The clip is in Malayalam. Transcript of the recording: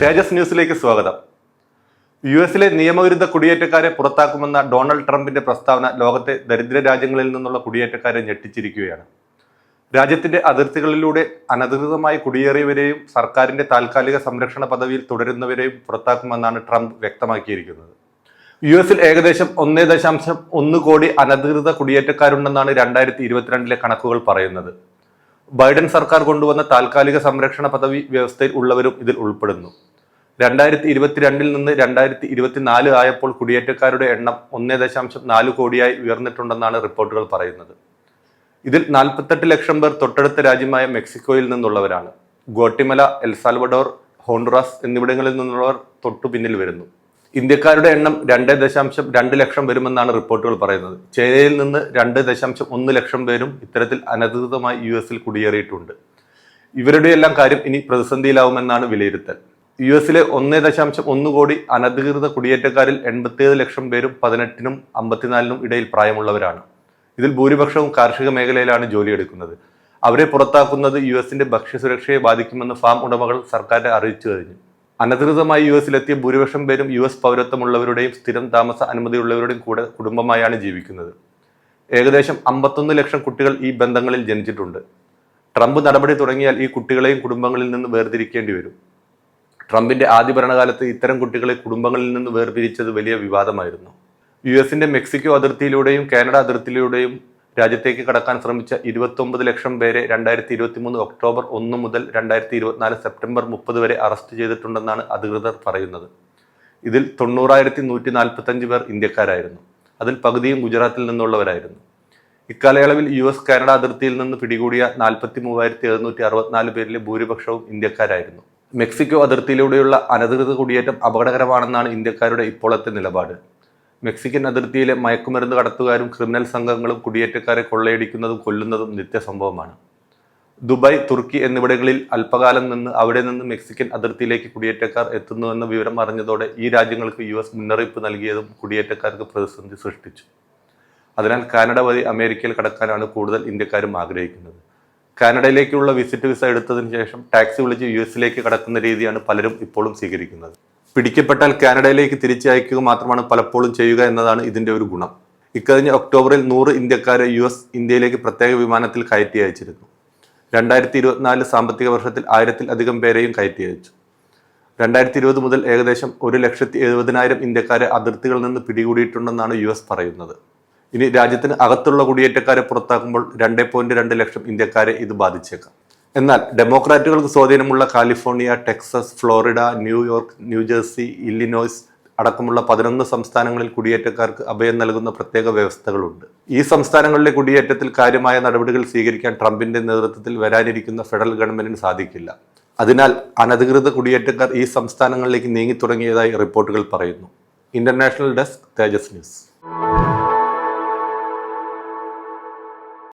തേജസ് ന്യൂസിലേക്ക് സ്വാഗതം. യു എസിലെ നിയമവിരുദ്ധ കുടിയേറ്റക്കാരെ പുറത്താക്കുമെന്ന ഡൊണാൾഡ് ട്രംപിന്റെ പ്രസ്താവന ലോകത്തെ ദരിദ്ര രാജ്യങ്ങളിൽ നിന്നുള്ള കുടിയേറ്റക്കാരെ ഞെട്ടിച്ചിരിക്കുകയാണ്. രാജ്യത്തിന്റെ അതിർത്തികളിലൂടെ അനധികൃതമായി കുടിയേറിയവരെയും സർക്കാരിന്റെ താൽക്കാലിക സംരക്ഷണ പദവിയിൽ തുടരുന്നവരെയും പുറത്താക്കുമെന്നാണ് ട്രംപ് വ്യക്തമാക്കിയിരിക്കുന്നത്. യു എസിൽ ഏകദേശം ഒന്നേ ദശാംശം ഒന്ന് കോടി അനധികൃത കുടിയേറ്റക്കാരുണ്ടെന്നാണ് രണ്ടായിരത്തി ഇരുപത്തിരണ്ടിലെ കണക്കുകൾ പറയുന്നത്. ബൈഡൻ സർക്കാർ കൊണ്ടുവന്ന താൽക്കാലിക സംരക്ഷണ പദവി വ്യവസ്ഥയിൽ ഉള്ളവരും ഇതിൽ ഉൾപ്പെടുന്നു. രണ്ടായിരത്തി ഇരുപത്തിരണ്ടിൽ നിന്ന് രണ്ടായിരത്തി ഇരുപത്തിനാല് ആയപ്പോൾ കുടിയേറ്റക്കാരുടെ എണ്ണം ഒന്നേ ദശാംശം നാല് കോടിയായി ഉയർന്നിട്ടുണ്ടെന്നാണ് റിപ്പോർട്ടുകൾ പറയുന്നത്. ഇതിൽ നാൽപ്പത്തെട്ട് ലക്ഷം പേർ തൊട്ടടുത്ത രാജ്യമായ മെക്സിക്കോയിൽ നിന്നുള്ളവരാണ്. ഗോട്ടിമല എൽസാൽവഡോർ ഹോണ്ടുറാസ് എന്നിവിടങ്ങളിൽ നിന്നുള്ളവർ തൊട്ടു പിന്നിൽ വരുന്നു. ഇന്ത്യക്കാരുടെ എണ്ണം രണ്ട് ദശാംശം രണ്ട് ലക്ഷം വരുമെന്നാണ് റിപ്പോർട്ടുകൾ പറയുന്നത്. ചൈനയിൽ നിന്ന് രണ്ട് ദശാംശം ഒന്ന് ലക്ഷം പേരും ഇത്തരത്തിൽ അനധികൃതമായി യു എസിൽ കുടിയേറിയിട്ടുണ്ട്. ഇവരുടെയെല്ലാം കാര്യം ഇനി പ്രതിസന്ധിയിലാവുമെന്നാണ് വിലയിരുത്തൽ. യു എസിലെ ഒന്നേ ദശാംശം ഒന്ന് കോടി അനധികൃത കുടിയേറ്റക്കാരിൽ എൺപത്തിയേഴ് ലക്ഷം പേരും പതിനെട്ടിനും അമ്പത്തിനാലിനും ഇടയിൽ പ്രായമുള്ളവരാണ്. ഇതിൽ ഭൂരിപക്ഷവും കാർഷിക മേഖലയിലാണ് ജോലിയെടുക്കുന്നത് അവരെ പുറത്താക്കുന്നത് യു എസിന്റെ ഭക്ഷ്യസുരക്ഷയെ ബാധിക്കുമെന്ന് ഫാം ഉടമകൾ സർക്കാരിനെ അറിയിച്ചു കഴിഞ്ഞു. അനധികൃതമായി യു എസിലെത്തിയ ഭൂരിപക്ഷം പേരും യു എസ് പൗരത്വമുള്ളവരുടെയും സ്ഥിരം താമസ അനുമതിയുള്ളവരുടെയും കൂടെ കുടുംബമായാണ് ജീവിക്കുന്നത്. ഏകദേശം അമ്പത്തൊന്ന് ലക്ഷം കുട്ടികൾ ഈ ബന്ധങ്ങളിൽ ജനിച്ചിട്ടുണ്ട്. ട്രംപ് നടപടി തുടങ്ങിയാൽ ഈ കുട്ടികളെയും കുടുംബങ്ങളിൽ നിന്ന് വേർതിരിക്കേണ്ടി വരും. ട്രംപിന്റെ ആദ്യ ഭരണകാലത്ത് ഇത്തരം കുട്ടികളെ കുടുംബങ്ങളിൽ നിന്ന് വേർപിരിച്ചത് വലിയ വിവാദമായിരുന്നു. യു എസിന്റെ മെക്സിക്കോ അതിർത്തിയിലൂടെയും കാനഡ അതിർത്തിയിലൂടെയും രാജ്യത്തേക്ക് കടക്കാൻ ശ്രമിച്ച ഇരുപത്തൊമ്പത് ലക്ഷം പേരെ രണ്ടായിരത്തി ഇരുപത്തി മൂന്ന് ഒക്ടോബർ ഒന്ന് മുതൽ രണ്ടായിരത്തി ഇരുപത്തിനാല് സെപ്റ്റംബർ മുപ്പത് വരെ അറസ്റ്റ് ചെയ്തിട്ടുണ്ടെന്നാണ് അധികൃതർ പറയുന്നത്. ഇതിൽ തൊണ്ണൂറായിരത്തി നൂറ്റി നാൽപ്പത്തഞ്ച് പേർ ഇന്ത്യക്കാരായിരുന്നു. അതിൽ പകുതിയും ഗുജറാത്തിൽ നിന്നുള്ളവരായിരുന്നു. ഇക്കാലയളവിൽ യു എസ് കാനഡ അതിർത്തിയിൽ നിന്ന് പിടികൂടിയ നാൽപ്പത്തി മൂവായിരത്തി എഴുന്നൂറ്റി അറുപത്തിനാല് പേരിലെ ഭൂരിപക്ഷവും ഇന്ത്യക്കാരായിരുന്നു. മെക്സിക്കോ അതിർത്തിയിലൂടെയുള്ള അനധികൃത കുടിയേറ്റം അപകടകരമാണെന്നാണ് ഇന്ത്യക്കാരുടെ ഇപ്പോഴത്തെ നിലപാട്. മെക്സിക്കൻ അതിർത്തിയിലെ മയക്കുമരുന്ന് കടത്തുകാരും ക്രിമിനൽ സംഘങ്ങളും കുടിയേറ്റക്കാരെ കൊള്ളയടിക്കുന്നതും കൊല്ലുന്നതും നിത്യസംഭവമാണ്. ദുബായ് തുർക്കി എന്നിവിടങ്ങളിൽ അല്പകാലം നിന്ന് അവിടെ നിന്ന് മെക്സിക്കൻ അതിർത്തിയിലേക്ക് കുടിയേറ്റക്കാർ എത്തുന്നുവെന്ന വിവരം അറിഞ്ഞതോടെ ഈ രാജ്യങ്ങൾക്ക് യു എസ് മുന്നറിയിപ്പ് നൽകിയതും കുടിയേറ്റക്കാർക്ക് പ്രതിസന്ധി സൃഷ്ടിച്ചു. അതിനാൽ കാനഡ വഴി അമേരിക്കയിൽ കടക്കാനാണ് കൂടുതൽ ഇന്ത്യക്കാരും ആഗ്രഹിക്കുന്നത്. കാനഡയിലേക്കുള്ള വിസിറ്റ് വിസ എടുത്തതിന് ശേഷം ടാക്സി വിളിച്ച് യു എസിലേക്ക് കടക്കുന്ന രീതിയാണ് പലരും ഇപ്പോഴും സ്വീകരിക്കുന്നത്. പിടിക്കപ്പെട്ടാൽ കാനഡയിലേക്ക് തിരിച്ചയക്കുക മാത്രമാണ് പലപ്പോഴും ചെയ്യുക എന്നതാണ് ഇതിന്റെ ഒരു ഗുണം. ഇക്കഴിഞ്ഞ ഒക്ടോബറിൽ നൂറ് ഇന്ത്യക്കാരെ യു എസ് ഇന്ത്യയിലേക്ക് പ്രത്യേക വിമാനത്തിൽ കയറ്റി അയച്ചിരുന്നു. രണ്ടായിരത്തി ഇരുപത്തിനാല് സാമ്പത്തിക വർഷത്തിൽ ആയിരത്തിൽ അധികം പേരെയും കയറ്റി അയച്ചു. രണ്ടായിരത്തി ഇരുപത് മുതൽ ഏകദേശം ഒരു ലക്ഷത്തി എഴുപതിനായിരം ഇന്ത്യക്കാരെ അതിർത്തികളിൽ നിന്ന് പിടികൂടിയിട്ടുണ്ടെന്നാണ് യു എസ് പറയുന്നത്. ഇനി രാജ്യത്തിന് അകത്തുള്ള കുടിയേറ്റക്കാരെ പുറത്താക്കുമ്പോൾ രണ്ടേ പോയിന്റ് രണ്ട് ലക്ഷം ഇന്ത്യക്കാരെ ഇത് ബാധിച്ചേക്കാം. എന്നാൽ ഡെമോക്രാറ്റുകൾക്ക് സ്വാധീനമുള്ള California Texas Florida New York New Jersey Illinois അടക്കമുള്ള പതിനൊന്ന് സംസ്ഥാനങ്ങളിൽ കുടിയേറ്റക്കാർക്ക് അഭയം നൽകുന്ന പ്രത്യേക വ്യവസ്ഥകളുണ്ട്. ഈ സംസ്ഥാനങ്ങളിലെ കുടിയേറ്റത്തിൽ കാര്യമായ നടപടികൾ സ്വീകരിക്കാൻ ട്രംപിന്റെ നേതൃത്വത്തിൽ വരാനിരിക്കുന്ന ഫെഡറൽ ഗവൺമെന്റിന് സാധിക്കില്ല. അതിനാൽ അനധികൃത കുടിയേറ്റക്കാർ ഈ സംസ്ഥാനങ്ങളിലേക്ക് നീങ്ങി തുടങ്ങിയതായി റിപ്പോർട്ടുകൾ പറയുന്നു. International desk Tejas news.